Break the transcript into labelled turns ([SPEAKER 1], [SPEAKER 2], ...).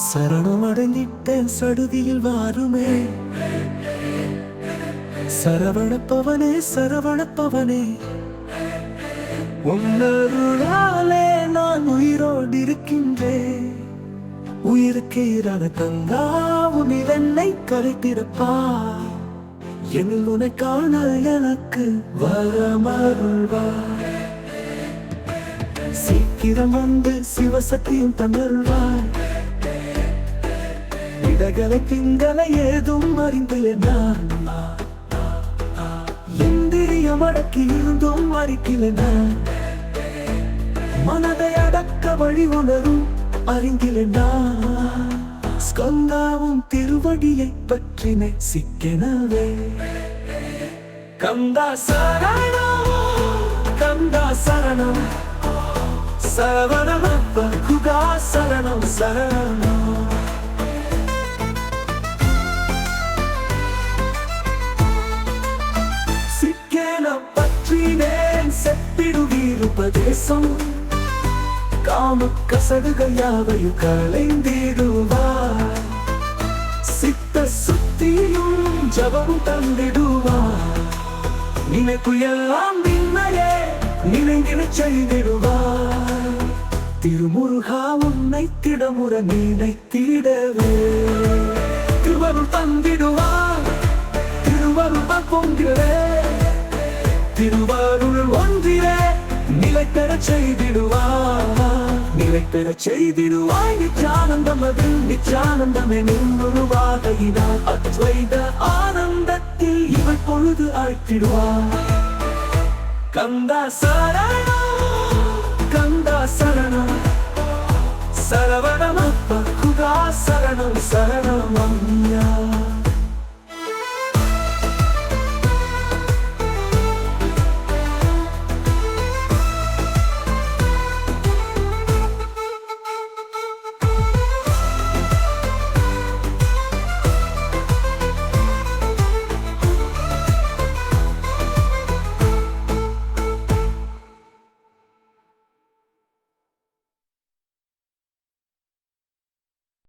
[SPEAKER 1] சரணமடைந்திட்டேன் சடுதியில் வாருமே. சரவணப்பவனே சரவணப்பவனே. உன்னருளாலே நான் உயிரோடு இருக்கின்றேன் உயிருக்கு ஈரான கங்கா உன்னில் என்னை கரைத்திருப்பா எனில் உனக்கான எனக்கு வரமருள்வா சீக்கிரம் வந்து சிவசக்தியும் தந்தருள்வாய் இடகளை திங்களை ஏதும் அறிந்தில்லை நான். இந்திரியம் அடக்கி இருந்தும் நான். மனதை அடக்க வழி உணரும் அறிந்தில்லை நான். ஸ்கந்தாவும் திருவடியை பற்றினை சிக்கெனவே கந்தா சரணம் கந்தா சரணம். சரவணமப்ப குகா சரணம் சரணம். தேசம் காம கசடுகள் யாவையும் களைந்திடுவார் சித்த சுத்தியும் ஜபம் தந்திடுவார் நினைப்பு எல்லாம் நின்னையே நினைந்திட செய்திடுவார் திருமுருகா உன்னை திடமுற நினைத்திடவே. திருவருள் தந்திடுவார் திருவருள் பொங்கிடவே திருவருள் நிலை பெற செய்திடுவார் நிலை பெற செய்திடுவாய் நிச்சானந்தம் அது நிச்சானந்தமே நின்றுருவாகையினால் அத்வைத ஆனந்தத்தில் இவள் பொழுது ஆழ்த்திடுவார் கந்தா சரணா கந்தா சரணா சரவணமப்ப குகா சரணம் சரணம்